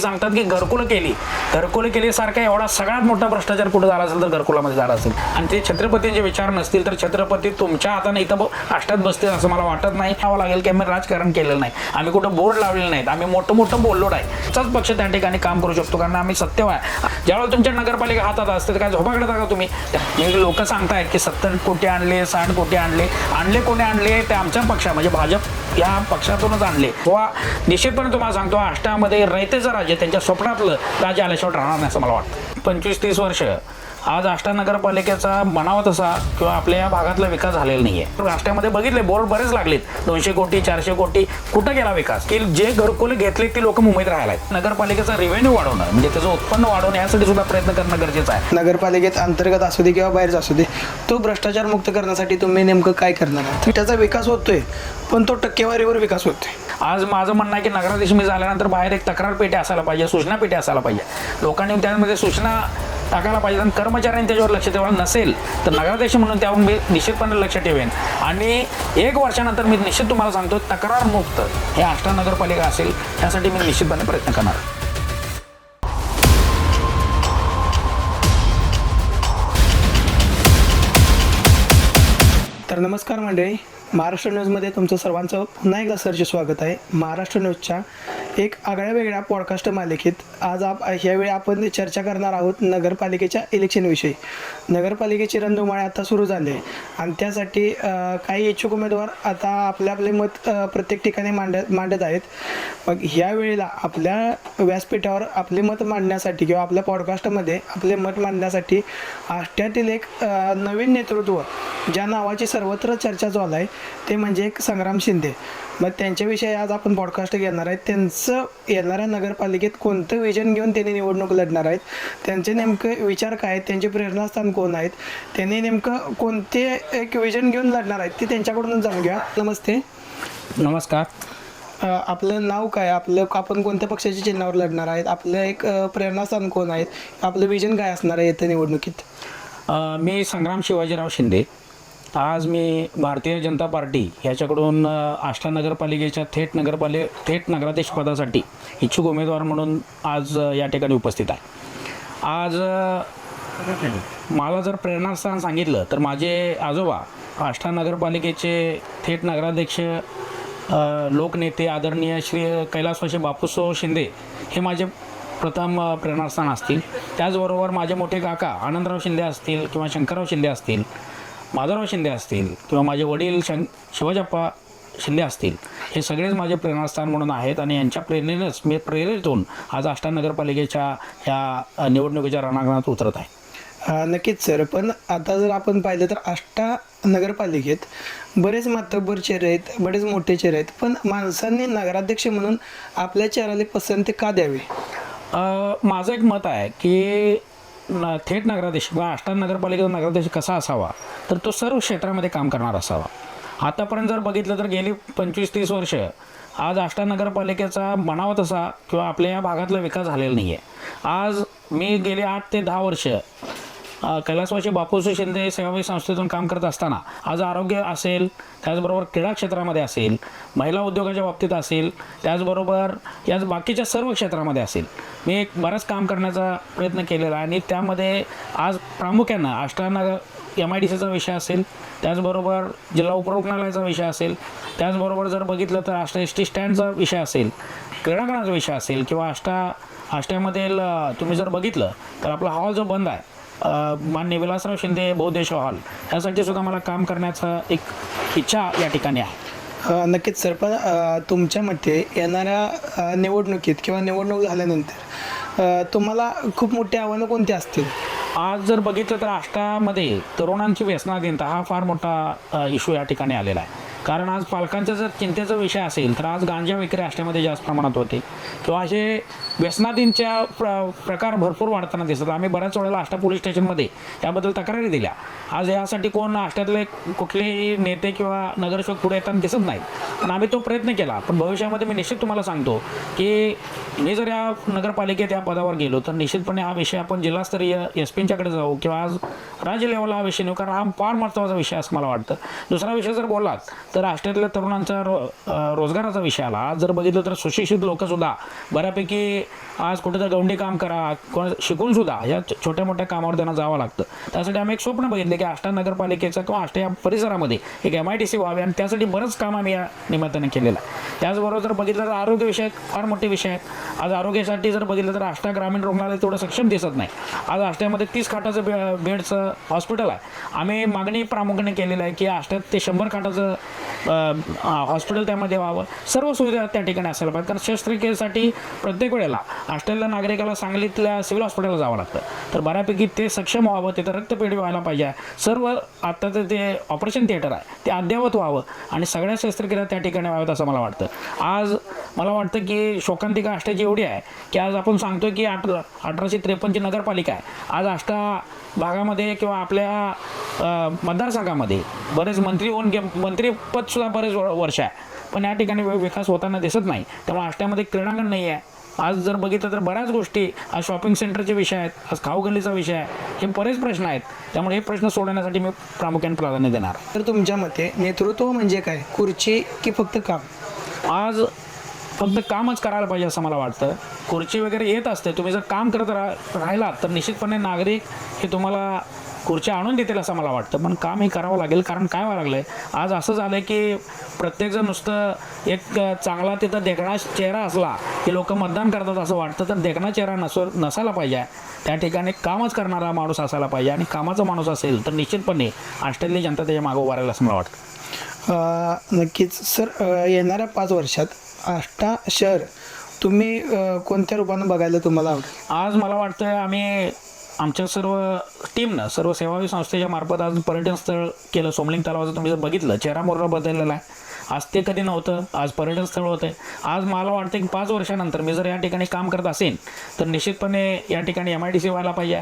सांगतात की घरकुल केली. घरकुल केलीसारखा एवढा सगळ्यात मोठा भ्रष्टाचार कुठे झाला असेल तर घरकुलामध्ये झाला असेल. आणि ते छत्रपतींचे विचार नसतील तर छत्रपती तुमच्या हाताने इथं आष्टात बसतील असं मला वाटत नाही. यावं लागेल की आम्ही राजकारण केलेलं नाही. आम्ही कुठं बोर्ड लावलेलं नाहीत. आम्ही मोठं मोठं बोललो नाही. त्याच पक्ष त्या ठिकाणी काम करू शकतो कारण आम्ही सत्य आहे ज्यावेळेला तुमच्या नगरपालिका हातात असते तर काय झोपाकडता का तुम्ही? लोक सांगतायत की सत्तर कोटी आणले साठ कोटी आणले. आणले कोणी आणले? ते आमच्या पक्षा म्हणजे भाजप या पक्षातूनच आणले. किंवा निश्चितपणे तुम्हाला सांगतो आष्टामध्ये रयतेचं राज्य त्यांच्या स्वप्नातलं राज्य आल्याशिवाय राहणार नाही असं मला वाटतं. पंचवीस तीस वर्ष आज आष्टा नगरपालिकेचा म्हणावा तसा किंवा आपल्या या भागातला विकास झालेला नाहीये. आष्ट्यामध्ये बघितले बोर्ड बरेच लागलेत. दोनशे कोटी चारशे कोटी कुठं गेला विकास? की जे घरकुल घेतले ती लोक मुंबईत राहायला आहेत नगरपालिकेचा रेव्हेन्यू वाढवणं म्हणजे त्याचं उत्पन्न वाढवणं यासाठी सुद्धा प्रयत्न करणं गरजेचं आहे. नगरपालिकेत अंतर्गत असू दे किंवा बाहेरचा असू दे तो भ्रष्टाचार मुक्त करण्यासाठी तुम्ही नेमकं काय करणार त्याचा विकास होतोय पण तो टक्केवारीवर विकास होतोय. आज माझं म्हणणं आहे की नगराधीश मी झाल्यानंतर बाहेर एक तक्रार पेटी असायला पाहिजे सूचना पेटी असायला पाहिजे. लोकांनी त्यामध्ये सूचना टाकायला पाहिजे आणि कर्मचाऱ्यांनी त्याच्यावर लक्ष ठेवायला नसेल तर नगराध्यक्ष म्हणून त्यावर मी निश्चितपणे लक्ष ठेवेन. आणि एक वर्षानंतर मी निश्चित तुम्हाला सांगतो तक्रार मुक्त हे आष्टा नगरपालिका असेल त्यासाठी मी निश्चितपणे प्रयत्न करणार. तर नमस्कार मंडळी. महाराष्ट्र न्यूजमध्ये तुमचं सर्वांचं पुन्हा एकदा सरचे स्वागत आहे. महाराष्ट्र न्यूजच्या एक आगळ्या वेगळ्या पॉडकास्ट मालिकेत आज आप ह्यावेळी आपण चर्चा करणार आहोत नगरपालिकेच्या इलेक्शनविषयी नगरपालिकेची रणधुमाळी आता सुरू झाली. आहे आणि त्यासाठी काही इच्छुक उमेदवार आता आपले आपले मत प्रत्येक ठिकाणी मांडत मांडत आहेत. मग ह्या वेळेला आपल्या व्यासपीठावर आपले मत मांडण्यासाठी किंवा आपल्या पॉडकास्टमध्ये आपले मत मांडण्यासाठी आष्ट्यातील एक नवीन नेतृत्व ज्या नावाची सर्वत्र चर्चा चालू आहे ते म्हणजे एक संग्राम शिंदे. मग त्यांच्याविषयी आज आपण पॉडकास्ट घेणार आहेत. त्यांचं येणाऱ्या नगरपालिकेत कोणतं विजन घेऊन त्यांनी निवडणूक लढणार आहेत? त्यांचे नेमके विचार काय आहेत? त्यांचे प्रेरणास्थान कोण आहेत? त्यांनी नेमकं कोणते एक विजन घेऊन लढणार आहेत ते त्यांच्याकडून जाणून घ्या. नमस्ते. नमस्कार. अ, आपलं नाव काय? आपलं आपण कोणत्या पक्षाच्या चिन्हावर लढणार आहेत? आपलं एक अ, प्रेरणास्थान कोण आहेत? आपलं विजन काय असणार आहे येत्या निवडणुकीत? अ, मी संग्राम शिवाजीराव शिंदे. आज मी भारतीय जनता पार्टी ह्याच्याकडून आष्टा नगरपालिकेच्या थेट नगरपाले थेट नगराध्यक्ष पदासाठी इच्छुक उमेदवार म्हणून आज या ठिकाणी उपस्थित आहे. आज मला जर प्रेरणास्थान सांगितलं तर माझे आजोबा आष्टा नगरपालिकेचे थेट नगराध्यक्ष लोकनेते आदरणीय श्री कैलासवाशी बापूसो शिंदे हे माझे प्रथम प्रेरणास्थान असतील. त्याचबरोबर माझे मोठे काका आनंदराव शिंदे असतील किंवा शंकरराव शिंदे असतील. माधवराव शिंदे असतील किंवा माझे वडील शं शिवाजप्पा शिंदे असतील हे सगळेच माझे प्रेरणास्थान म्हणून आहेत आणि यांच्या प्रेरणेनेच मी प्रेरित होऊन आज आष्टा नगरपालिकेच्या ह्या निवडणुकीच्या रणांगणात उतरत आहे. नक्कीच सर. पण आता जर आपण पाहिलं तर आष्टा नगरपालिकेत बरेच मातब्बर चेहरे आहेत बरेच मोठे चेहरे आहेत पण माणसांनी नगराध्यक्ष म्हणून आपल्या चेहऱ्याला पसंती का द्यावी? माझं एक मत आहे की न थेट नगराध्यक्ष किंवा आष्टा नगरपालिकेचा नगराध्यक्ष कसा असावा? तर तो सर्व क्षेत्रामध्ये काम करणार असावा. आतापर्यंत जर बघितलं तर गेली पंचवीस तीस वर्ष आज आष्टा नगरपालिकेचा बनावा तसा किंवा आपल्या या भागातला विकास झालेला नाही आहे आज मी गेले आठ ते दहा वर्ष कैलासवासी बापूसू शिंदे सेवाभावी संस्थेतून काम करत असताना आज आरोग्य असेल त्याचबरोबर क्रीडा क्षेत्रामध्ये असेल महिला उद्योगाच्या बाबतीत असेल त्याचबरोबर या बाकीच्या सर्व क्षेत्रामध्ये असेल. मी एक बरंच काम करण्याचा प्रयत्न केलेला आहे आणि त्यामध्ये आज प्रामुख्यानं अष्टांना एम आय डी सीचा विषय असेल त्याचबरोबर जिल्हा उपरुग्णालयाचा विषय असेल त्याचबरोबर जर बघितलं तर आष्टा एस टी स्टँडचा विषय असेल क्रीडांगणाचा विषय असेल किंवा आष्टा आष्ट्यामधील तुम्ही जर बघितलं तर आपला हॉल जो बंद आहे अ, माननीय विलासराव शिंदे बौद्धेश हॉल. यासाठी सुद्धा मला काम करण्याचा एक इच्छा या ठिकाणी आहे. नक्कीच सर पण तुमच्या मते येणाऱ्या निवडणुकीत किंवा निवडणूक झाल्यानंतर तुम्हाला खूप मोठी आव्हानं कोणती असतील? आज जर बघितलं तर आष्टामध्ये तरुणांची व्यसनाधीनता हा फार मोठा इश्यू या ठिकाणी आलेला आहे. कारण आज पालकांचा जर चिंतेचा विषय असेल तर आज गांजा विक्री आष्ट्यामध्ये जास्त प्रमाणात होते. किंवा असे व्यसनाधीनच्या प्र प्रकार भरपूर वाढताना दिसतात. आम्ही बऱ्याच वेळेला आष्टा पोलीस स्टेशनमध्ये त्याबद्दल तक्रारी दिल्या. आज यासाठी कोण आष्ट्यातले कुठलेही नेते किंवा नगरसेवक पुढे येताना दिसत नाहीत पण आम्ही तो प्रयत्न केला. पण भविष्यामध्ये मी निश्चित तुम्हाला सांगतो की मी जर या नगरपालिकेत या पदावर गेलो तर निश्चितपणे हा विषय आपण जिल्हास्तरीय एस पींच्याकडे जाऊ किंवा आज राज्य लेवलला हा विषय नेऊ. कारण हा फार महत्त्वाचा विषय असं मला वाटतं. दुसरा विषय जर बोललात तर राष्ट्रातल्या तरुणांचा रो रोजगाराचा विषय आला. आज जर बघितलं तर सुशिक्षित लोकंसुद्धा बऱ्यापैकी आज कुठेतरी गवंडी काम करा कोण शिकून सुद्धा या छोट्या मोठ्या कामावर त्यांना जावं लागतं. त्यासाठी आम्ही एक स्वप्न बघितले की आष्टा नगरपालिकेचं किंवा आष्टा या परिसरामध्ये एक एम आय टी सी व्हावी आणि त्यासाठी बरंच काम आम्ही या निमित्ताने केलेलं आहे. त्याचबरोबर जर बघितलं तर आरोग्यविषयक फार मोठे विषय आहेत. आज आरोग्यासाठी जर बघितलं तर आष्टा ग्रामीण रुग्णालय तेवढं सक्षम दिसत नाही. आज आष्ट्यामध्ये तीस खाटाचं बे बेडचं हॉस्पिटल आहे. आम्ही मागणी प्रामुख्याने केलेलं आहे की आष्ट्यात ते शंभर खाटाचं हॉस्पिटल त्यामध्ये व्हावं. सर्व सुविधा त्या ठिकाणी असायला पाहिजे कारण शस्त्रक्रियेसाठी प्रत्येक वेळेला आष्ट्यातल्या नागरिकाला सांगलीतल्या सिव्हिल हॉस्पिटलला जावं लागतं. तर बऱ्यापैकी ते सक्षम व्हावं तिथं रक्तपेढी व्हायला पाहिजे. सर्व आत्ताचं ते ऑपरेशन थिएटर आहे. ते अद्ययावत व्हावं आणि सगळ्या शस्त्रक्रिया त्या ठिकाणी व्हाव्यात असं मला वाटतं. आज मला वाटतं की शोकांतिका आष्टाची एवढी आहे की आज आपण सांगतो की अठरा अठराशे त्रेपन्नची नगरपालिका आहे. आज आष्टा भागामध्ये किंवा आपल्या मतदारसंघामध्ये बरेच मंत्री होऊन गे मंत्रीपदसुद्धा बरेच वर्ष आहे. पण या ठिकाणी विकास होताना दिसत नाही. त्यामुळे आष्ट्यामध्ये क्रीडांगण नाही आहे. आज जर बघितलं तर बऱ्याच गोष्टी आज शॉपिंग सेंटरचे विषय आहेत आज खाऊ गल्लीचा विषय आहे हे बरेच प्रश्न आहेत. त्यामुळे हे प्रश्न सोडवण्यासाठी मी प्रामुख्याने प्राधान्य देणार. तर तुमच्या मते नेतृत्व म्हणजे काय? खुर्ची की फक्त काम? आज फक्त कामच करायला पाहिजे असं मला वाटतं. खुर्ची वगैरे येत असते. तुम्ही जर काम करत राह राहिलात तर निश्चितपणे नागरिक हे तुम्हाला खुर्ची आणून देतील असं मला वाटतं. पण काम हे करावं लागेल. कारण काय व्हावं लागलं आहे आज असं झालं आहे की प्रत्येकजण नुसतं एक चांगला तिथं देखणा चेहरा असला की लोक मतदान करतात असं वाटतं तर देखणा चेहरा नसो नसायला पाहिजे. त्या ठिकाणी कामच करणारा माणूस असायला पाहिजे. आणि कामाचा माणूस असेल तर निश्चितपणे ऑस्ट्रेलिया जनता त्याच्या मागं उभारायला असं मला वाटतं. नक्कीच. सर येणाऱ्या पाच वर्षात आष्टा शहर. तुम्ही कोणत्या रूपानं बघायला तुम्हाला आवडेल? आज मला वाटतं आम्ही आमच्या सर्व टीमनं सर्व सेवावी संस्थेच्या मार्फत आज पर्यटन स्थळ केलं. सोमलिंग तलावाचं तुम्ही जर बघितलं चेहरा मोहरा बदललेला आहे. आज ते कधी नव्हतं आज पर्यटन स्थळ होतं आज मला वाटतं की पाच वर्षानंतर मी जर या ठिकाणी काम करत असेन तर निश्चितपणे या ठिकाणी एम आय डी सी व्हायला पाहिजे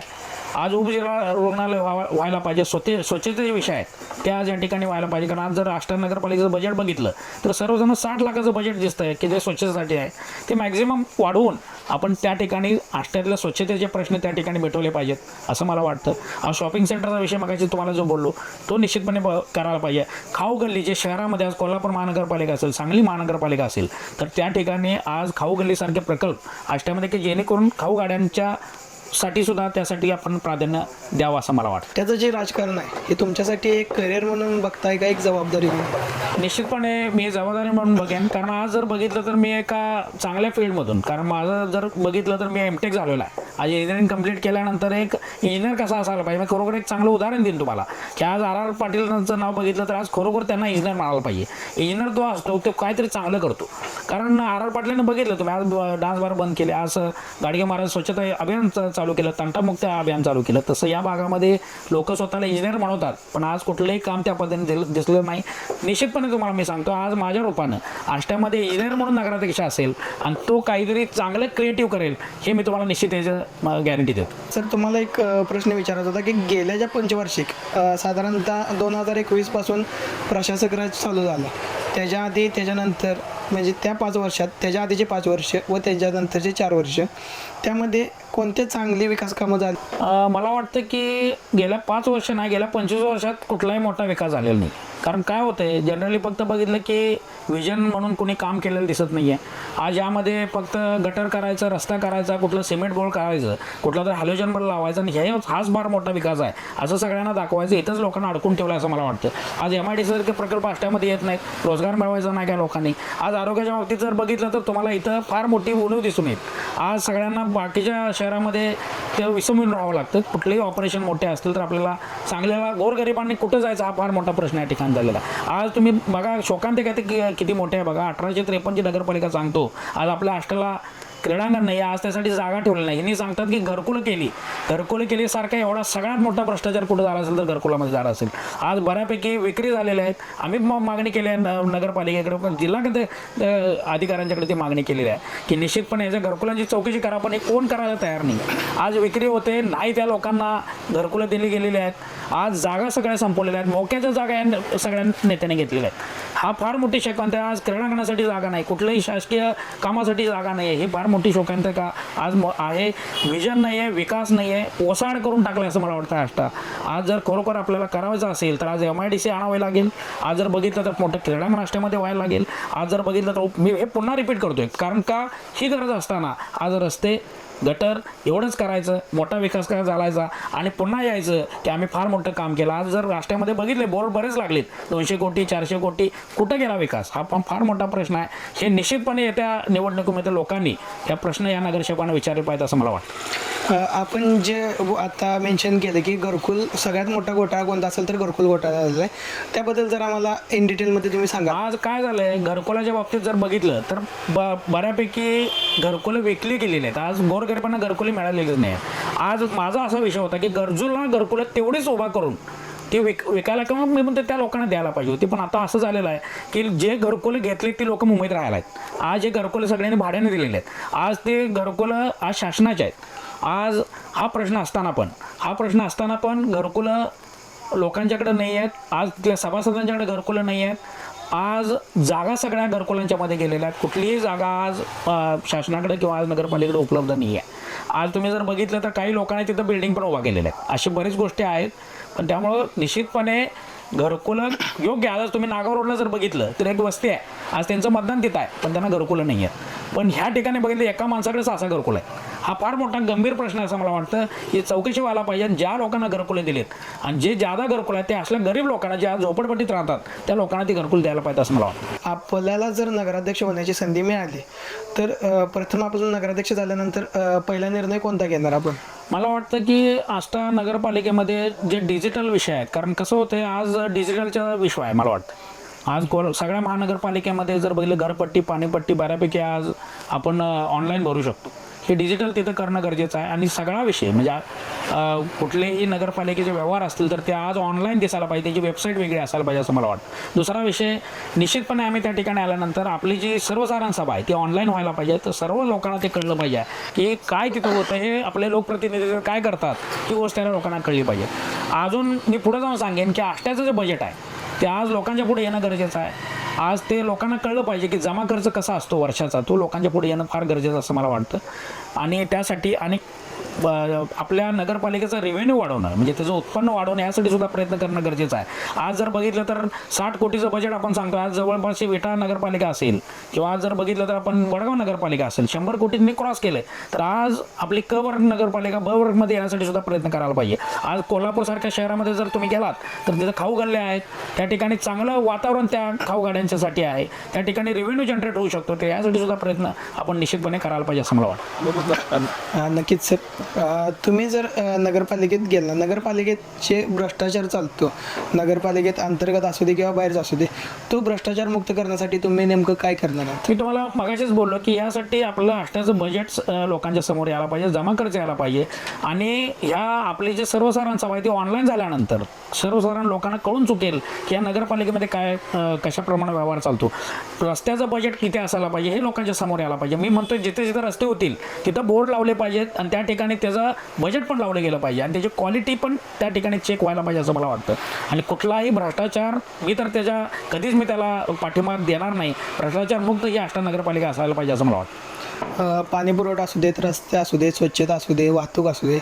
आज उपजिल्हा रुग्णालय व्हावा- व्हायला पाहिजे. स्वते स्वच्छतेचे विषय आहेत. ते आज या ठिकाणी व्हायला पाहिजे. कारण आज जर राष्ट्र नगरपालिकेचं बजेट बघितलं तर सर्वजण साठ लाखाचं बजेट दिसतं आहे की जे स्वच्छतेसाठी आहे. ते मॅक्झिमम वाढवून आपण त्या ठिकाणी आष्ट्यातल्या स्वच्छतेचे प्रश्न त्या ठिकाणी मिटवले पाहिजेत असं मला वाटतं. आज शॉपिंग सेंटरचा विषय मागायची तुम्हाला जो बोललो तो निश्चितपणे ब करायला पाहिजे. खाऊ गल्ली जे शहरामध्ये आज कोल्हापूर महानगरपालिका असेल सांगली महानगरपालिका असेल तर त्या ठिकाणी आज खाऊ गल्लीसारखे प्रकल्प आष्ट्यामध्ये की जेणेकरून खाऊ गाड्यांच्या साठी सुद्धा त्यासाठी आपण प्राधान्य द्यावं असं मला वाटतं. त्याचं जे राजकारण आहे हे तुमच्यासाठी एक करिअर म्हणून बघताय का? एक जबाबदारी म्हणून? निश्चितपणे मी जबाबदारी म्हणून बघेन. कारण आज जर बघितलं तर मी एका चांगल्या फील्डमधून कारण माझं जर बघितलं तर मी एम टेक झालेला आहे. आज इंजिनिअरिंग कंप्लीट केल्यानंतर एक इंजिनियर कसा असायला पाहिजे? मी खरोखर एक चांगलं उदाहरण देईन तुम्हाला. की आज आर आर पाटीलचं नाव बघितलं तर आज खरोखर त्यांना इंजिनियर म्हणायला पाहिजे. इंजिनियर तो असतो तो काहीतरी चांगलं करतो. कारण आर आर पाटलांनी बघितलं तुम्ही आज डान्स बार बंद केले. आज गाडगे महाराज स्वच्छता अभियान चालू केलं तंटामुक्त अभियान चालू केलं. तसं या भागामध्ये लोक स्वतःला इंजिनियर म्हणवतात पण आज कुठलंही काम त्या पद्धतीने दिलं- दिसलं नाही. निश्चितपणे तुम्हाला मी सांगतो आज माझ्या रूपानं आष्ट्यामध्ये इंजिनियर म्हणून नगराध्यक्ष असेल आणि तो काहीतरी चांगलं क्रिएटिव्ह करेल हे मी तुम्हाला निश्चित याचं गॅरंटी देतो. सर तुम्हाला एक प्रश्न विचारायचा होता की गेल्या ज्या पंचवार्षिक साधारणतः दोन हजार एकवीसपासून प्रशासक राज चालू झाला. त्याच्या आधी त्याच्यानंतर म्हणजे त्या पाच वर्षात त्याच्या आधीचे पाच वर्ष व त्याच्यानंतरचे चार वर्ष त्यामध्ये कोणते चांगली विकास कामं झाली? मला वाटतं की गेल्या पाच वर्ष नाही गेल्या पंचवीस वर्षात कुठलाही मोठा विकास झालेला नाही. कारण काय होतं आहे जनरली फक्त बघितलं की विजन म्हणून कोणी काम केलेलं दिसत नाही आहे आज यामध्ये फक्त गटर करायचं रस्ता करायचा कुठलं सिमेंट बोर्ड करायचं कुठला तर हॅलोजन बल लावायचं आणि हे हाच फार मोठा विकास आहे. असं सगळ्यांना दाखवायचं इथंच लोकांना अडकून ठेवलं असं मला वाटतं. आज एम आय डी सारखे प्रकल्प आष्ट्यामध्ये येत नाहीत रोजगार मिळवायचा नाही काय लोकांनी? आज आरोग्याच्या बाबतीत जर बघितलं तर तुम्हाला इथं फार मोठी उणीव दिसून येईल. आज सगळ्यांना बाकीच्या शहरामध्ये ते विसंबून राहावं लागतं. कुठलेही ऑपरेशन मोठे असतील तर आपल्याला चांगल्याला गोरगरिबांनी कुठं जायचं हा फार मोठा प्रश्न या ठिकाणी झालेला आज तुम्ही बघा शोकांत काय ते किती मोठे आहे बघा. अठराशे त्रेपन्नची नगरपालिका सांगतो. आज आपल्या आष्ट्याला क्रीडांगण नाही आज त्यासाठी जागा ठेवली नाही. यांनी सांगतात की घरकुलं केली. घरकुल केली सारखा एवढा सगळ्यात मोठा भ्रष्टाचार कुठं झाला असेल तर घरकुलामध्ये झाला असेल. आज बऱ्यापैकी विक्री झालेल्या आहेत. आम्ही मागणी केली आहे न- नगरपालिकेकडे पण जिल्हा अधिकाऱ्यांच्याकडे ती मागणी केलेली आहे की निश्चितपणे याच्या घरकुलांची चौकशी करा पण हे कोण करायला तयार नाही. आज विक्री होते नाही त्या लोकांना घरकुलं दिली गेलेली आहेत. आज जागा सगळ्या संपवलेल्या आहेत. मोक्याच्या जागा या सगळ्या नेत्याने घेतलेल्या आहेत. हा फार मोठी शोकांत आहे. आज क्रीडांगणासाठी जागा नाही. कुठल्याही शासकीय कामासाठी जागा नाही आहे ही फार मोठी शोकांत आहे का? आज म- आहे. विजन नाही आहे विकास नाही आहे ओसाड करून टाकलं असं मला वाटतं आष्टा. आज जर खरोखर आपल्याला करायचं असेल तर आज एम आय डी सी आणावे लागेल. आज जर बघितलं तर मोठं क्रीडांगण राष्ट्रामध्ये व्हायला लागेल. आज जर बघितलं तर मी हे पुन्हा रिपीट करतोय. कारण का? ही गरज असताना आज रस्ते गटर एवढंच करायचं मोठा विकास काय चालायचा आणि पुन्हा यायचं की आम्ही फार मोठं काम केलं. आज जर राष्ट्रामध्ये बघितले बोर्ड बरेच लागलेत. दोनशे कोटी चारशे कोटी कुठं गेला विकास? हा पण फार मोठा प्रश्न आहे. हे निश्चितपणे येत्या निवडणुकीमध्ये लोकांनी या प्रश्न या नगरसेवकांना विचारले पाहिजे असं मला वाटतं. आपण जे आता मेन्शन केलं की घरकुल सगळ्यात मोठा घोटाळा कोणता असेल तर घरकुल घोटाळा झालेला आहे त्याबद्दल जर आम्हाला इन डिटेलमध्ये तुम्ही सांगा. आज काय झालंय घरकुलाच्या बाबतीत जर बघितलं तर ब बऱ्यापैकी घरकुलं विकली गेलेली आहेत आज गोरगरिबांना घरकुली मिळालेली नाही आज माझा असा विषय होता की गरजूला घरकुलं तेवढीच उभा करून ते विक विकायला किंवा मी म्हणते त्या लोकांना द्यायला पाहिजे होती. पण आता असं झालेलं आहे की जे घरकुले घेतले ती लोक मुंबईत राहायला आहेत आज हे घरकुलं सगळ्यांनी भाड्याने दिलेले आहेत. आज ते घरकुलं आज शासनाचे आहेत. आज हा प्रश्न असताना पण हा प्रश्न असताना पण घरकुलं लोकांच्याकडे नाही आहेत. आज तिथल्या सभासदांच्याकडे घरकुलं नाही आहेत. आज जागा सगळ्या घरकुलांच्यामध्ये गेलेल्या आहेत. कुठलीही जागा आज शासनाकडे किंवा आज नगरपालिकेकडे उपलब्ध नाही आहे. आज तुम्ही जर बघितलं तर काही लोकांनी तिथं बिल्डिंग पण उभा केलेल्या आहेत. अशी बरीच गोष्टी आहेत. पण त्यामुळं निश्चितपणे घरकुलं योग्य आहे. आज तुम्ही नागाव रोडला जर बघितलं तर एक वस्ती आहे. आज त्यांचं मतदान तिथं आहे. पण त्यांना घरकुलं नाही आहेत. पण ह्या ठिकाणी बघितलं एका माणसाकडे असा घरकुल आहे हा फार मोठा गंभीर प्रश्न आहे असं मला वाटतं. ही चौकशी व्हायला पाहिजे आणि ज्या लोकांना घरकुले दिलेत आणि जे ज्यादा घरकुल आहेत ते असल्या गरीब लोकांना जे आज झोपडपट्टीत राहतात त्या लोकांना ती घरकुल द्यायला पाहिजे असं मला वाटतं. आपल्याला जर नगराध्यक्ष होण्याची संधी मिळाली तर प्रथम आपण नगराध्यक्ष झाल्यानंतर पहिला निर्णय कोणता घेणार आपण? मला वाटतं की आष्टा नगरपालिकेमध्ये जे डिजिटल विषय आहेत कारण कसं होतं आज डिजिटलचा विषय आहे मला वाटतं. आज कोल सगळ्या महानगरपालिकेमध्ये जर बघितलं घरपट्टी पाणीपट्टी बऱ्यापैकी आज आपण ऑनलाईन भरू शकतो. हे डिजिटल तिथं करणं गरजेचं आहे. आणि सगळा विषय म्हणजे कुठलेही नगरपालिकेचे व्यवहार असतील तर ते आज ऑनलाईन दिसायला पाहिजे त्याची वेबसाईट वेगळी असायला पाहिजे असं मला वाटतं. दुसरा विषय निश्चितपणे आम्ही त्या ठिकाणी आल्यानंतर आपली जी सर्वसाधारण सभा आहे ती ऑनलाईन व्हायला पाहिजे. तर सर्व लोकांना ते कळलं पाहिजे की काय तिथं होतं हे आपले लोकप्रतिनिधी काय करतात ही गोष्ट त्या लोकांना कळली पाहिजे. अजून मी पुढे जाऊन सांगेन की आष्ट्याचं जे बजेट आहे ते आज लोकांच्या पुढे येणं गरजेचं आहे. आज ते लोकांना कळलं पाहिजे की जमा खर्च कसा असतो वर्षाचा. तो लोकांच्या पुढे येणं फार गरजेचं असं मला वाटतं. आणि त्यासाठी अनेक आपल्या नगरपालिकेचं रेव्हेन्यू वाढवणं म्हणजे त्याचं उत्पन्न वाढवणं यासाठी सुद्धा प्रयत्न करणं गरजेचं आहे. आज जर बघितलं तर साठ कोटीचं बजेट आपण सांगतो. आज जवळपास विटा नगरपालिका असेल किंवा आज जर बघितलं तर आपण वडगाव नगरपालिका असेल शंभर कोटींनी क्रॉस केलं तर आज आपली क वर्ग नगरपालिका ब वर्गमध्ये येण्यासाठी सुद्धा प्रयत्न करायला पाहिजे. आज कोल्हापूरसारख्या शहरामध्ये जर तुम्ही गेलात तर तिथं खाऊ गल्ले आहेत. त्या ठिकाणी चांगलं वातावरण त्या खाऊ गाड्यांच्यासाठी आहे. त्या ठिकाणी रेव्हेन्यू जनरेट होऊ शकतो. ते यासाठी सुद्धा प्रयत्न आपण निश्चितपणे करायला पाहिजे असं मला वाटतं. नक्कीच सर. तुम्ही जर नगरपालिकेत गेला नगरपालिकेचे भ्रष्टाचार चालतो. नगरपालिकेत अंतर्गत असू दे किंवा बाहेरचा असू दे तो भ्रष्टाचार मुक्त करण्यासाठी तुम्ही नेमकं काय करणार आहात? मी तुम्हाला मगाशीच बोललो की यासाठी आपलं राष्ट्राचं बजेट लोकांच्या समोर यायला पाहिजे जमा खर्च यायला पाहिजे. आणि ह्या आपले जे सर्वसाधारण सभा आहे ती ऑनलाईन झाल्यानंतर सर्वसाधारण लोकांना कळून चुकेल की या नगरपालिकेमध्ये काय कशाप्रमाणे व्यवहार चालतो. रस्त्याचं बजेट किती असायला पाहिजे हे लोकांच्या समोर यायला पाहिजे. मी म्हणतोय जिथे जिथे रस्ते होतील तिथं बोर्ड लावले पाहिजेत आणि त्या ठिकाणी त्याचं बजेट पण लावलं गेलं पाहिजे. आणि त्याची क्वालिटी पण त्या ठिकाणी चेक व्हायला पाहिजे असं मला वाटतं. आणि कुठलाही भ्रष्टाचार मी तर त्याच्या कधीच मी त्याला पाठिंबा देणार नाही. भ्रष्टाचार मुक्त ही आष्टा नगरपालिका असायला पाहिजे असं मला वाटतं. पाणीपुरवठा पाणी पुरवठा असू देत रस्ते असू दे स्वच्छता असू दे वाहतूक असू दे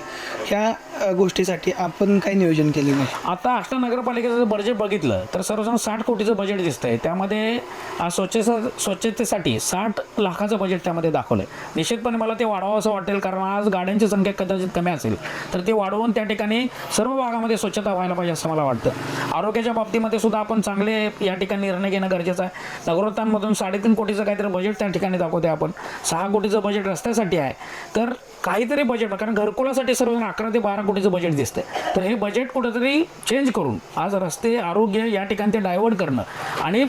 ह्या अ, गोष्टीसाठी आपण काही नियोजन केले नाही आता आष्टा नगरपालिकेचं जर बजेट बघितलं तर सर्वसाधारण साठ कोटीचं बजेट दिसतंय. त्यामध्ये आज स्वच्छता स्वच्छतेसाठी साठ लाखाचं बजेट त्यामध्ये दाखवलं आहे निश्चितपणे मला ते वाढवावं असं वाटेल कारण आज गाड्यांची संख्या कदाचित कमी असेल. तर ते वाढवून त्या ठिकाणी सर्व भागामध्ये स्वच्छता व्हायला पाहिजे असं मला वाटतं. आरोग्याच्या बाबतीमध्ये सुद्धा आपण चांगले या ठिकाणी निर्णय घेणं गरजेचं आहे. नगरोत्थानमधून साडेतीन कोटीचं काहीतरी बजेट त्या ठिकाणी दाखवते आपण. सहा कोटीचं बजेट रस्त्यासाठी आहे. तर काहीतरी बजेट कारण घरकुलासाठी सर्व अकरा ते बारा कोटीचं बजेट दिसतंय. तर हे बजेट कुठंतरी चेंज करून आज रस्ते आरोग्य या ठिकाणी ते डायव्हर्ट करणं आणि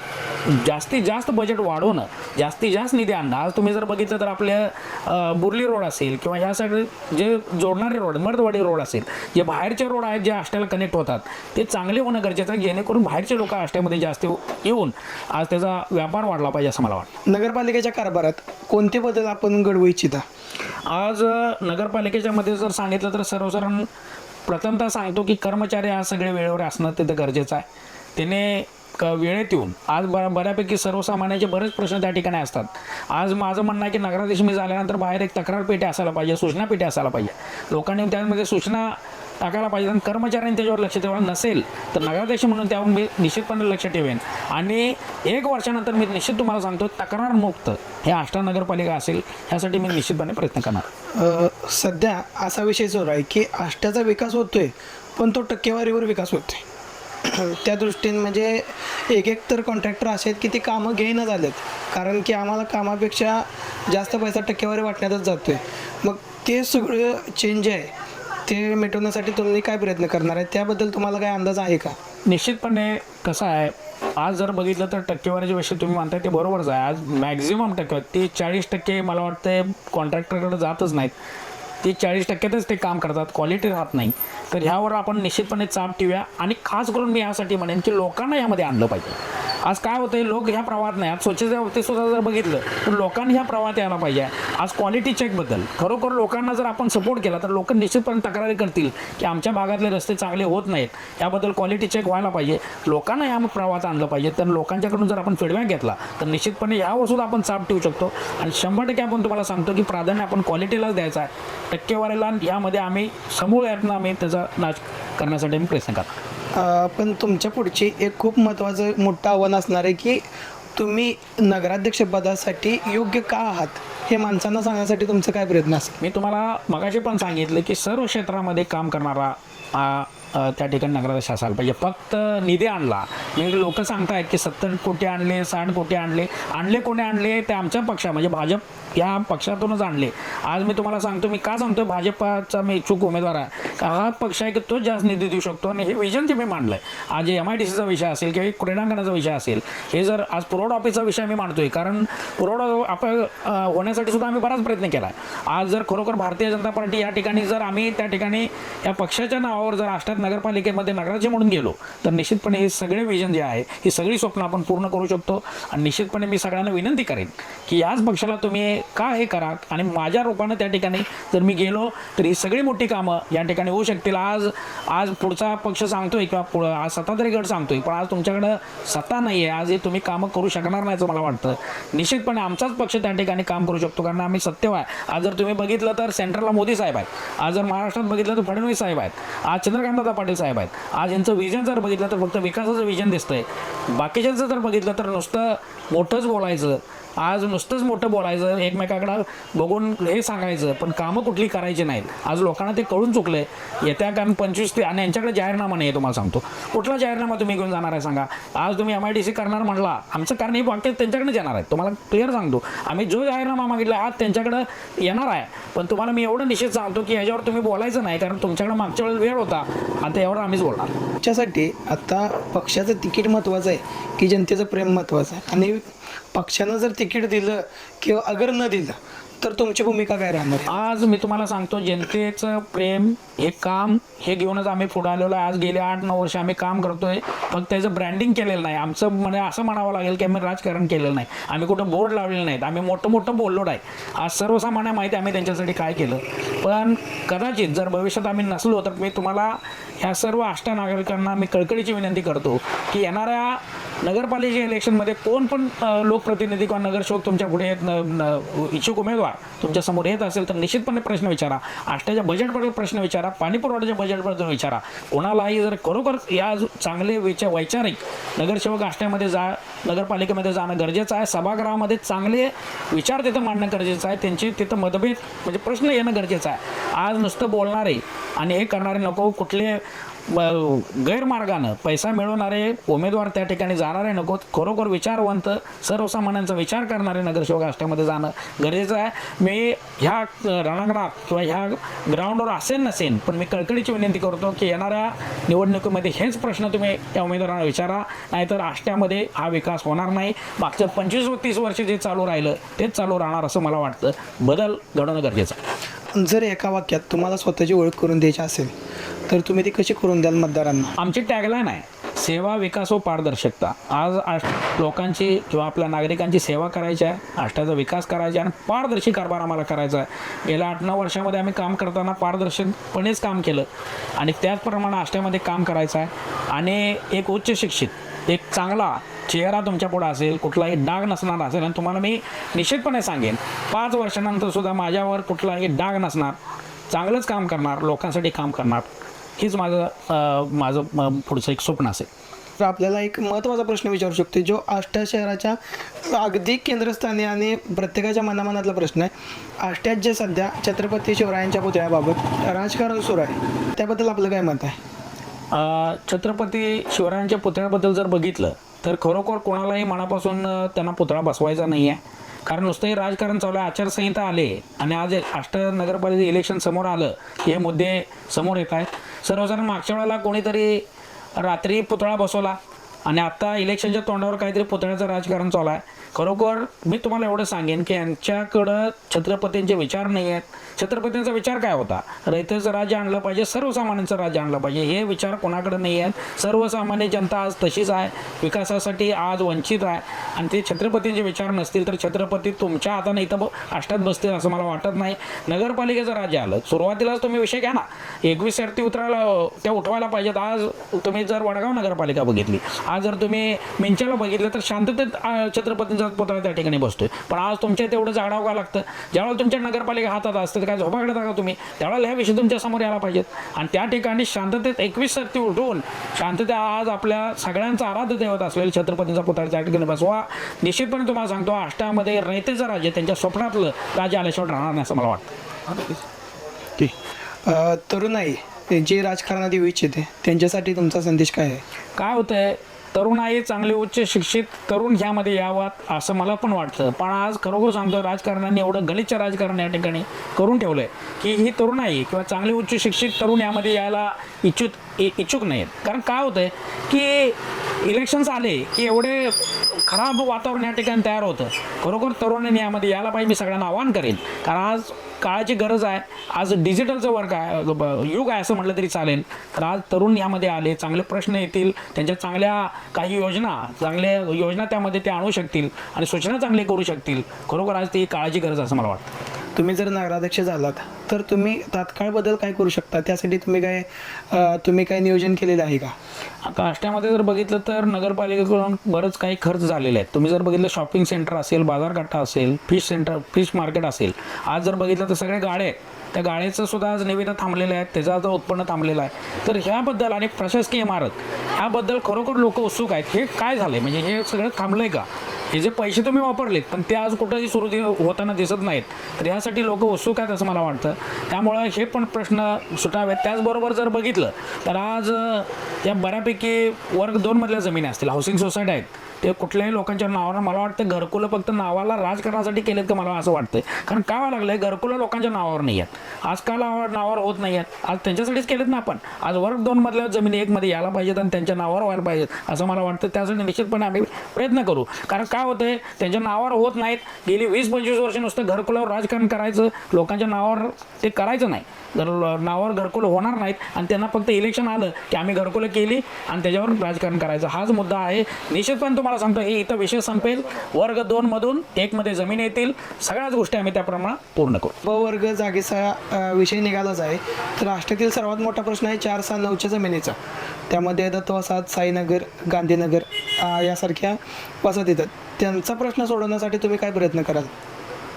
जास्तीत जास्त बजेट वाढवणं जास्तीत जास्त निधी आणणं. आज तुम्ही जर बघितलं तर आपल्या बुर्ली रोड असेल किंवा ह्या सगळे जे जोडणारे रोड मर्दवाडी रोड असेल जे बाहेरचे रोड आहेत जे आष्ट्याला कनेक्ट होतात ते चांगले होणं गरजेचं आहे जेणेकरून बाहेरचे लोक आष्ट्यामध्ये जास्त येऊन आज त्याचा व्यापार वाढला पाहिजे असं मला वाटतं. नगरपालिकेच्या कारभारात कोणते बदल आपण घडवू इच्छिता? आज नगरपालिकेच्या मध्ये जर सांगितलं तर सर्वसाधारण प्रथमतः सांगतो की कर्मचारी हा सगळे वेळेवर असणं तिथं गरजेचं आहे. त्याने क वेळेत येऊन आज ब बऱ्यापैकी सर्वसामान्याचे बरेच प्रश्न त्या ठिकाणी असतात. आज माझं म्हणणं आहे की नगराधीश मी झाल्यानंतर बाहेर एक तक्रार पेटी असायला पाहिजे सूचना पेटी असायला पाहिजे. लोकांनी त्यामध्ये सूचना टाकायला पाहिजे. आणि कर्मचाऱ्यांनी त्याच्यावर लक्ष ठेवलं नसेल तर नगराध्यक्ष म्हणून त्यावर मी निश्चितपणे लक्ष ठेवेन. आणि एक वर्षानंतर मी निश्चित तुम्हाला सांगतो तक्रार मुक्त हे आष्टा नगरपालिका असेल ह्यासाठी मी निश्चितपणे प्रयत्न करणार. सध्या असा विषय जोर आहे की आष्ट्याचा विकास होतोय पण तो टक्केवारीवर विकास होतोय. त्या दृष्टीने म्हणजे एक एक तर कॉन्ट्रॅक्टर असे आहेत की ते कामं घेईना झालेत. कारण की आम्हाला कामापेक्षा जास्त पैसा टक्केवारी वाटण्यातच जातोय. मग ते सगळं चेंज आहे. ते मिटवण्यासाठी तुम्ही काय प्रयत्न करणार आहे? त्याबद्दल तुम्हाला काय अंदाज आहे का? निश्चितपणे कसं आहे आज जर बघितलं तर टक्केवारीच्या विषयी तुम्ही म्हणताय ते बरोबरच आहे. आज मॅक्झिमम टक्के ते चाळीस टक्के मला वाटतं कॉन्ट्रॅक्टरकडे जातच नाहीत. ते चाळीस टक्क्यातच ते काम करतात क्वालिटी राहत नाही. तर ह्यावर आपण निश्चितपणे चाप ठेवूया आणि खास करून मी यासाठी म्हणेन की लोकांना यामध्ये आणलं पाहिजे. आज काय होतंय लोक ह्या प्रवाहात नाही. आज स्वच्छतेच्या बाबतीत सुद्धा जर बघितलं तर लोकांनी ह्या प्रवाहात यायला पाहिजे. आज क्वालिटी चेकबद्दल खरोखर लोकांना जर आपण सपोर्ट केला तर लोक निश्चितपणे तक्रारी करतील की आमच्या भागातले रस्ते चांगले होत नाहीत. याबद्दल क्वालिटी चेक व्हायला पाहिजे. लोकांना या प्रवाहात आणलं पाहिजे. तर लोकांच्याकडून जर आपण फीडबॅक घेतला तर निश्चितपणे यावर सुद्धा आपण चाप ठेवू शकतो. आणि शंभर टक्के आपण तुम्हाला सांगतो की प्राधान्य आपण क्वालिटीलाच द्यायचं आहे. टक्केवारीला यामध्ये आम्ही समूळ यातनं आम्ही त्याचा नाश करण्यासाठी आम्ही प्रयत्न करतो पण तुमच्या पुढची एक खूप महत्त्वाचं मोठं आव्हान असणार आहे की तुम्ही नगराध्यक्षपदासाठी योग्य का आहात हे माणसांना सांगण्यासाठी तुमचं काय प्रयत्न असेल? मी तुम्हाला मगाशी पण सांगितलं की सर्व क्षेत्रामध्ये काम करणारा आ, त्या ठिकाणी नगराध्यक्ष असायला पाहिजे. फक्त निधी आणला. म्हणजे लोक सांगतायत की सत्तर कोटी आणले साठ कोटी आणले. आणले कोणी आणले? ते आमच्या पक्षा म्हणजे भाजप या पक्षातूनच आणले. आज मी तुम्हाला सांगतो मी का सांगतो भाजपचा मी इच्छुक उमेदवार आहे. का हा पक्ष आहे की तोच जास्त निधी देऊ शकतो आणि हे विजन जे मी मांडलं आहे आज एम आय डी सीचा विषय असेल किंवा क्रीडांगणाचा विषय असेल हे जर आज पुरवठा ऑफिसचा विषय मी मांडतोय कारण पुरवठा आप होण्यासाठी सुद्धा आम्ही बराच प्रयत्न केला आहे आज जर खरोखर भारतीय जनता पार्टी या ठिकाणी जर आम्ही त्या ठिकाणी या पक्षाच्या नावावर जर आष्टात नगरपालिकेमध्ये नगराचे म्हणून गेलो तर निश्चितपणे हे सगळे विजन जे आहे ही सगळी स्वप्न आपण पूर्ण करू शकतो. आणि निश्चितपणे मी सगळ्यांना विनंती करेन की याच पक्षाला तुम्ही का हे करा? आणि माझ्या रूपानं त्या ठिकाणी जर मी गेलो तर ही सगळी मोठी कामं या ठिकाणी होऊ शकतील. आज आज पुढचा पक्ष सांगतोय किंवा पुढं आज सत्ताधारी गट सांगतोय पण आज तुमच्याकडं सत्ता नाही आहे आज हे तुम्ही कामं करू शकणार नाही असं मला वाटतं. निश्चितपणे आमचाच पक्ष त्या ठिकाणी काम करू शकतो कारण आम्ही सत्य आहे. आज जर तुम्ही बघितलं तर सेंट्रलला मोदी साहेब आहेत. आज जर महाराष्ट्रात बघितलं तर फडणवीस साहेब आहेत. आज चंद्रकांतदादा पाटील साहेब आहेत. आज यांचं विजन जर बघितलं तर फक्त विकासाचं विजन दिसतंय. बाकीच्यांचं जर बघितलं तर नुसतं मोठंच बोलायचं. आज नुसतंच मोठं बोलायचं एकमेकाकडं बघून हे सांगायचं पण कामं कुठली करायची नाहीत. आज लोकांना ते कळून चुकलं आहे येत्या कारण पंचवीस ते आणि यांच्याकडे जाहीरनामा नाही आहे तुम्हाला सांगतो. कुठला जाहीरनामा तुम्ही घेऊन जाणार आहे सांगा? आज तुम्ही एम आय डी सी करणार म्हणला. आमचं कारण हे वाक्य त्यांच्याकडे येणार आहे. तुम्हाला क्लिअर सांगतो. आम्ही जो जाहीरनामा मागितला आज त्यांच्याकडं येणार आहे. पण तुम्हाला मी एवढं निश्चित सांगतो की ह्याच्यावर तुम्ही बोलायचं नाही कारण तुमच्याकडे मागच्या वेळेस वेळ होता. आता एवढं आम्हीच बोलणार. त्याच्यासाठी आता पक्षाचं तिकीट महत्त्वाचं आहे की जनतेचं प्रेम महत्त्वाचं आहे. आणि पक्षानं जर तिकीट दिलं किंवा अगर न दिलं तर तुमची भूमिका काय राहणार? आज मी तुम्हाला सांगतो जनतेचं प्रेम हे काम हे घेऊनच आम्ही पुढे आलेलो आहे. आज गेले आठ नऊ वर्ष आम्ही काम करतोय फक्त त्याचं ब्रँडिंग केलेलं नाही. आमचं म्हणजे असं म्हणावं लागेल की आम्ही राजकारण केलेलं नाही. आम्ही कुठं बोर्ड लावलेलं नाहीत. आम्ही मोठं मोठं बोललो नाही. आज सर्वसामान्य माहिती आम्ही त्यांच्यासाठी काय केलं. पण कदाचित जर भविष्यात आम्ही नसलो तर मी तुम्हाला ह्या सर्व आष्टा नागरिकांना मी कळकळीची विनंती करतो की येणाऱ्या नगरपालिकेच्या इलेक्शनमध्ये कोण पण लोकप्रतिनिधी किंवा नगरसेवक तुमच्यापुढे न- इच्छुक उमेदवार तुमच्या तुमच्यासमोर येत असेल तर निश्चितपणे प्रश्न विचारा. आष्ट्याच्या बजेटबद्दल प्रश्न विचारा. पाणीपुरवठ्याच्या बजेटबद्दल विचारा. कोणालाही जर खरोखर या चांगले विचार वैचारिक नगरसेवक आष्ट्यामध्ये जा नगरपालिकेमध्ये जाणं गरजेचं आहे. सभागृहामध्ये चांगले विचार तिथं मांडणं गरजेचं आहे. त्यांचे तिथं मतभेद म्हणजे प्रश्न येणं गरजेचं आहे. आज नुसतं बोलणारे आणि हे करणारे नको कुठले गैरमार्गानं पैसा मिळवणारे उमेदवार त्या ठिकाणी जाणारे नको खरोखर विचारवंत सर्वसामान्यांचा विचार करणारे नगरसेवक आष्ट्यामध्ये जाणं गरजेचं आहे. मी ह्या रणांगणात किंवा ह्या ग्राउंडवर असेल नसेल पण मी कळकळीची विनंती करतो की येणाऱ्या निवडणुकीमध्ये हेच प्रश्न तुम्ही त्या उमेदवारांना विचारा. नाहीतर आष्ट्यामध्ये हा विकास होणार नाही. मागच्या पंचवीस व तीस वर्ष जे चालू राहिलं तेच चालू राहणार असं मला वाटतं. बदल घडवणं गरजेचं आहे. जर एका वाक्यात तुम्हाला स्वतःची ओळख करून द्यायची असेल तर तुम्ही ती कशी करून द्याल मतदारांना? आमची टॅगलाईन आहे सेवा विकास व पारदर्शकता. आज आष्ट लोकांची किंवा आपल्या नागरिकांची सेवा करायची आहे आष्ट्याचा विकास करायचा आहे आणि पारदर्शी कारभार आम्हाला करायचा आहे. गेल्या आठ नऊ वर्षामध्ये आम्ही काम करताना पारदर्शकपणेच काम केलं आणि त्याचप्रमाणे आष्ट्यामध्ये काम करायचं आहे. आणि एक उच्च शिक्षित एक चांगला चेहरा तुमच्यापुढे असेल कुठलाही डाग नसणार असेल आणि तुम्हाला मी निश्चितपणे सांगेन पाच वर्षानंतर सुद्धा माझ्यावर कुठलाही डाग नसणार चांगलंच काम करणार लोकांसाठी काम करणार हीच माझं माझं पुढचं एक स्वप्न असेल. तर आपल्याला एक महत्त्वाचा प्रश्न विचारू शकतो जो आष्ट्या शहराच्या अगदी केंद्रस्थानी आणि प्रत्येकाच्या मनामनातला प्रश्न आहे. आष्ट्यात जे सध्या छत्रपती शिवरायांच्या पुतळ्याबाबत राजकारण सुरू आहे त्याबद्दल आपलं काय मत आहे? छत्रपती शिवरायांच्या पुतळ्याबद्दल जर बघितलं तर खरोखर कोणालाही मनापासून त्यांना पुतळा बसवायचा नाही आहे कारण नुसतंही राजकारण चालू आहे आचारसंहिता आले आणि आज अष्ट नगरपालिका इलेक्शन समोर आलं हे मुद्दे समोर येत आहेत. सर्वसाधारण मागच्या वेळेला कोणीतरी रात्री पुतळा बसवला आणि आता इलेक्शनच्या तोंडावर काहीतरी पुतळ्याचं राजकारण चालू आहे. खरोखर मी तुम्हाला एवढं सांगेन की यांच्याकडं छत्रपतींचे विचार नाही आहेत. छत्रपतींचा विचार काय होता? रयतेचं राज्य आणलं पाहिजे सर्वसामान्यांचं राज्य आणलं पाहिजे हे विचार कोणाकडे नाही आहेत. सर्वसामान्य जनता आज तशीच आहे. विकासासाठी आज वंचित आहे. आणि ते छत्रपतींचे विचार नसतील तर छत्रपती तुमच्या हाताने इथं ब- आष्टात बसतील असं मला वाटत नाही. नगरपालिकेचं राज्य आलं. सुरुवातीलाच तुम्ही विषय घ्या ना. एकवीस शर्ती उतरायला त्या उठवायला पाहिजेत. आज तुम्ही जर वडगाव नगरपालिका बघितली आज जर तुम्ही मिंच्याला बघितलं तर शांततेत छत्रपतींचा पुतळा त्या ठिकाणी बसतोय. पण आज तुमच्या तेवढं जागडाव का लागतं. ज्यावेळेला तुमच्या नगरपालिका हातात असतं तर काय झोपाकडे का तुम्ही? त्यावेळेला ह्या विषय तुमच्यासमोर यायला पाहिजेत. आणि त्या ठिकाणी शांततेत एकवीस शर्ती उठवून शांतता आज आपल्या सगळ्यांचा आराध्य दैवत असलेलं छत्रपतींचा पुतळा त्या ठिकाणी बसवा. निश्चितपणे तुम्हाला सांगतो आष्टामध्ये रयतेचं राज्य त्यांच्या स्वप्नातलं राज्य आल्याशिवाय राहणार नाही असं मला वाटतं. ठीक. तरुणाई जे राजकारणात येऊ इच्छिते त्यांच्यासाठी तुमचा संदेश काय आहे? काय तरुण तरुणाई चांगले उच्च शिक्षित तरुण ह्यामध्ये यावात असं मला पण वाटतं. पण आज खरोखर सांगतो राजकारणाने एवढं गलिच्छ राजकारण या ठिकाणी करून ठेवलंय की ही तरुणाई किंवा चांगले उच्च शिक्षित तरुण यामध्ये यायला इच्छुक इच्छुक नाहीत. कारण काय होतंय की इलेक्शन्स आले की एवढे खराब वातावरण या ठिकाणी तयार होतं. खरोखर तरुणांनी यामध्ये यायला पाहिजे मी सगळ्यांना आवाहन करेन. कारण आज काळाची गरज आहे. आज डिजिटलचं वर्ग आहे. युग आहे असं म्हटलं तरी चालेल. तर आज तरुण यामध्ये आले. चांगले प्रश्न येतील. त्यांच्या चांगल्या काही योजना चांगल्या योजना त्यामध्ये ते आणू शकतील आणि सूचना चांगली करू शकतील. खरोखर आज ती काळाची गरज असं मला वाटतं. तुम्ही जर नगराध्यक्ष झालात तर तुम्ही तात्काळ बदल काय करू शकता? त्यासाठी तुम्ही काय तुम्ही काय नियोजन केलेलं आहे का? आता आष्ट्यामध्ये जर बघितलं तर नगरपालिकेकडून बरंच काही खर्च झालेले आहेत. तुम्ही जर बघितलं शॉपिंग सेंटर असेल बाजारकाठा असेल फिश सेंटर फिश मार्केट असेल. आज जर बघितलं तर सगळे गाड्या आहेत. त्या गाळ्याचं सुद्धा आज निविदा थांबलेलं आहे त्याचा जो उत्पन्न थांबलेलं आहे. तर ह्याबद्दल आणि प्रशासकीय इमारत ह्याबद्दल खरोखर लोक उत्सुक आहेत. हे काय झालंय? म्हणजे हे सगळं थांबलं आहे का? हे जे पैसे तुम्ही वापरलेत पण ते आज कुठंही सुरू होताना दिसत नाहीत. तर यासाठी लोक उत्सुक आहेत असं मला वाटतं. त्यामुळं हे पण प्रश्न सुटावेत. त्याचबरोबर जर बघितलं तर आज या बऱ्यापैकी वर्ग दोन मधल्या जमिनी असतील. हाऊसिंग सोसायटी आहेत. ते कुठल्याही लोकांच्या नावावर मला वाटतं घरकुलं फक्त नावाला राजकारणासाठी केलेत का मला असं वाटतंय. कारण काय व्हायला लागलंय घरकुलं लोकांच्या नावावर नाही आहेत आज का नावावर नावावर होत नाही आहेत. आज त्यांच्यासाठीच केलेत ना आपण. आज वर्ग दोन मधल्या जमिनी एकमध्ये यायला पाहिजेत आणि त्यांच्या नावावर व्हायला पाहिजेत असं मला वाटतं. त्यासाठी निश्चितपणे आम्ही प्रयत्न करू. कारण काय होतंय त्यांच्या नावावर होत नाहीत. गेली वीस पंचवीस वर्ष नुसतं घरकुलावर राजकारण करायचं लोकांच्या नावावर ते करायचं नाही. जर नावावर घरकुल होणार नाहीत आणि त्यांना फक्त इलेक्शन आलं की आम्ही घरकुलं केली आणि त्याच्यावर राजकारण करायचं. हाच मुद्दा आहे. निश्चितपणे तुम्हाला सांगतो हे इथं विषय संपेल. वर्ग दोन मधून एकमध्ये जमीन येतील. सगळ्याच गोष्टी आम्ही त्याप्रमाणे पूर्ण करू. ब वर्ग जागेचा विषय निघालाच आहे. तर राष्ट्रातील सर्वात मोठा प्रश्न आहे चार सहा नऊच्या जमिनीचा. त्यामध्ये दत्तवसाद साईनगर गांधीनगर यासारख्या वसाहत येतात त्यांचा प्रश्न सोडवण्यासाठी तुम्ही काय प्रयत्न कराल?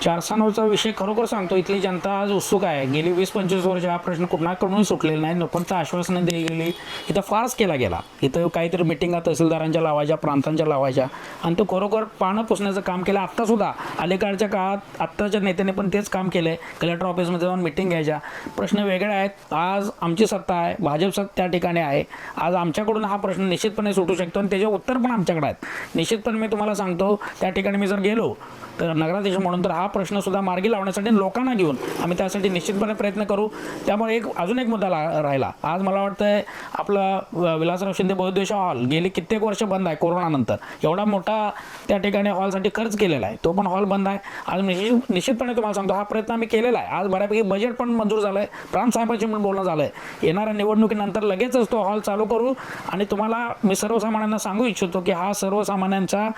चारसा नऊचा विषय खरोखर सांगतो इथली जनता आज उत्सुक आहे. गेली वीस पंचवीस वर्ष हा प्रश्न कुणाकडून सुटलेला नाही. लोकांचं आश्वासनं दिली गेली. इथं फारच केला गेला. इथं काहीतरी मिटिंगा तहसीलदारांच्या लावायच्या प्रांतांच्या लावायच्या. आणि तो खरोखर पानं पुसण्याचं काम केलं. आत्तासुद्धा अलीकडच्या काळात आत्ताच्या नेत्याने पण तेच काम केलं आहे कलेक्टर ऑफिसमध्ये जाऊन मिटिंग घ्यायच्या. प्रश्न वेगळे आहेत. आज आमची सत्ता आहे. भाजप सत्ता त्या ठिकाणी आहे. आज आमच्याकडून हा प्रश्न निश्चितपणे सुटू शकतो आणि त्याचे उत्तर पण आमच्याकडे आहेत. निश्चितपणे मी तुम्हाला सांगतो त्या ठिकाणी मी जर गेलो तर नगराध्यक्ष म्हणून तर हा प्रश्न सुद्धा मार्गी लावण्यासाठी लोकांना घेऊन आम्ही त्यासाठी निश्चितपणे प्रयत्न करू. त्यामुळे एक अजून एक मुद्दा ला- राहिला. आज मला वाटतंय आपला विलासराव शिंदे बहुद्देश हॉल गेली कित्येक वर्ष बंद आहे कोरोनानंतर. एवढा मोठा त्या ठिकाणी हॉलसाठी खर्च केलेला आहे. तो पण हॉल बंद आहे. आज निश्चितपणे तुम्हाला सांगतो हा प्रयत्न आम्ही केलेला आहे. आज बऱ्यापैकी बजेट पण मंजूर झालं आहे प्रांतसाहेबांशी म्हणून पण बोलणं झालं आहे येणाऱ्या निवडणुकीनंतर लगेचच तो हॉल चालू करू. आणि तुम्हाला मी सर्वसामान्यांना सांगू इच्छितो की हा सर्वसामान्यांचा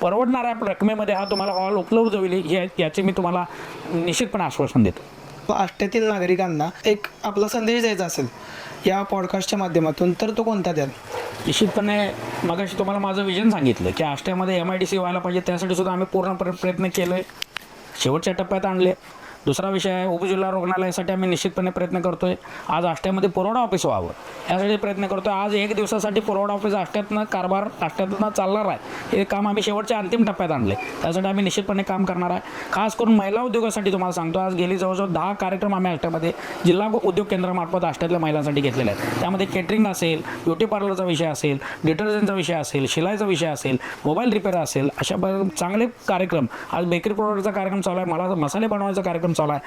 परवडणाऱ्या रकमेमध्ये हा तुम्हाला हॉल उपलब्ध होईल हे याचे मी तुम्हाला निश्चितपणे आश्वासन देतो. आष्ट्यातील नागरिकांना एक आपला संदेश द्यायचा असेल या पॉडकास्टच्या माध्यमातून तर तो कोणता द्याल? निश्चितपणे मगाशी तुम्हाला माझं विजन सांगितलं की आष्ट्यामध्ये एम आय डी सी व्हायला पाहिजे त्यासाठी सुद्धा आम्ही पूर्ण प्र- प्रयत्न केले शेवटच्या टप्प्यात आणले. दुसरा विषय आहे उपजिल्हा रुग्णालयासाठी आम्ही निश्चितपणे प्रयत्न करतोय. आज आष्ट्यामध्ये पुरवठा ऑफिस व्हावं. यासाठी प्रयत्न करतोय. आज एक दिवसासाठी पुरवठा ऑफिस आष्ट्यातनं कारभार आष्ट्यातनं चालणार आहे. हे काम आम्ही शेवटच्या अंतिम टप्प्यात आणले त्यासाठी आम्ही निश्चितपणे काम करणार आहे. खास करून महिला उद्योगासाठी तुम्हाला सांगतो आज गेली जवळजवळ दहा कार्यक्रम आम्ही आष्ट्यामध्ये जिल्हा उद्योग केंद्रामार्फत आष्ट्यातल्या महिलांसाठी घेतलेले आहेत. त्यामध्ये केटरिंग असेल ब्युटी पार्लरचा विषय असेल डिटर्जंटचा विषय असेल शिलाईचा विषय असेल मोबाईल रिपेअर असेल अशा ब- चांगले कार्यक्रम. आज बेकरी प्रोडक्टचा कार्यक्रम चालू आहे. मला मसाले बनवायचा कार्यक्रम चालू आहे.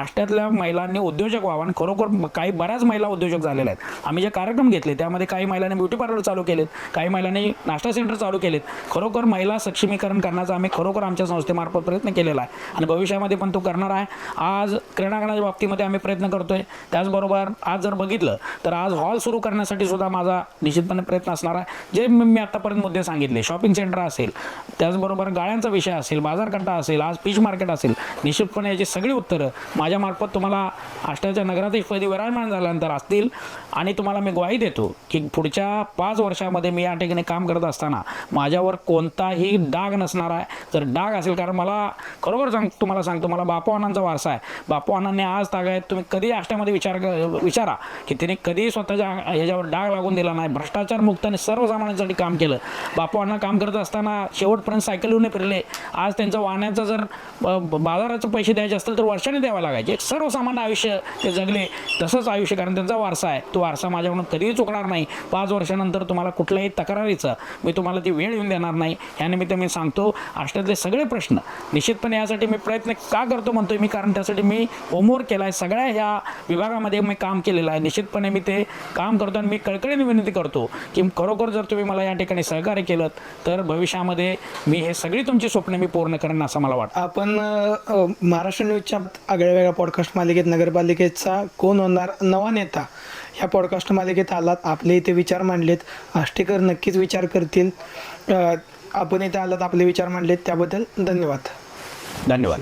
आष्ट्यातल्या महिलांनी उद्योजक व्हावा. आणि खरोखर काही बऱ्याच महिला उद्योजक झालेल्या आहेत. आम्ही जे कार्यक्रम घेतले त्यामध्ये काही महिलांनी ब्युटी पार्लर चालू केलेत. काही महिलांनी नाश्ता सेंटर चालू केलेत. खरोखर महिला सक्षमीकरण करण्याचा आम्ही खरोखर आमच्या संस्थेमार्फत प्रयत्न केलेला आहे. आणि भविष्यामध्ये पण तो करणार आहे. आज क्रीडांगणाच्या बाबतीमध्ये आम्ही प्रयत्न करतोय. त्याचबरोबर आज जर बघितलं तर आज हॉल सुरू करण्यासाठी सुद्धा माझा निश्चितपणे प्रयत्न असणार आहे. जे मी आत्तापर्यंत मुद्दे सांगितले शॉपिंग सेंटर असेल त्याचबरोबर गाळ्यांचा विषय असेल बाजारकट्टा असेल आज पीच मार्केट असेल निश्चितपणे याची सगळी उत्तरं. माझ्यामार्फत तुम्हाला आष्ट्याच्या नगराध्यक्षपदी विराजमान झाल्यानंतर असतील आणि तुम्हाला मी ग्वाही देतो की पुढच्या पाच वर्षामध्ये मी या ठिकाणी काम करत असताना माझ्यावर कोणताही डाग नसणार आहे. जर डाग असेल कारण मला खरोखर सांग तुम्हाला सांगतो मला बापू अण्णांचा वारसा आहे. बापू अण्णांनी आज तागायत तुम्ही कधी आष्ट्यामध्ये विचार विचारा की त्यांनी कधी स्वतःच्या ह्याच्यावर डाग लागून दिला नाही. भ्रष्टाचार मुक्त आणि सर्वसामान्यांसाठी काम केलं. बापू अण्णा काम करत असताना शेवटपर्यंत सायकल येऊन फिरले. आज त्यांचं वाहण्याचं जर बाजाराचं बाजाराचे पैसे द्यायचे असतील तर वर्षाने द्यावं लागायचे. एक सर्वसामान्य आयुष्य ते जगले तसंच आयुष्य कारण त्यांचा वारसा आहे. तो वारसा माझ्याकडून कधीही चुकणार नाही. पाच वर्षानंतर तुम्हाला कुठल्याही तक्रारीचं मी तुम्हाला ती वेळ येऊन देणार नाही. यानिमित्त मी सांगतो आष्ट्यातले सगळे प्रश्न निश्चितपणे यासाठी मी प्रयत्न का करतो म्हणतो मी कारण त्यासाठी मी होमवर्क केला आहे सगळ्या ह्या विभागामध्ये मी काम केलेलं आहे. निश्चितपणे मी ते काम करतो आणि मी कळकळीने विनंती करतो की खरोखर जर तुम्ही मला या ठिकाणी सहकार्य केलं तर भविष्यामध्ये मी हे सगळी तुमची स्वप्ने मी पूर्ण करेन असं मला वाटतं. आपण महाराष्ट्र न्यूज न्यूजच्या आगळ्या वेगळ्या पॉडकास्ट मालिकेत नगरपालिकेचा कोण होणार नवा नेता? ह्या पॉडकास्ट मालिकेत आलात आपले इथे विचार मांडलेत. आष्टेकर नक्कीच विचार करतील. आपण इथे आलात आपले विचार मांडलेत. त्याबद्दल धन्यवाद. धन्यवाद.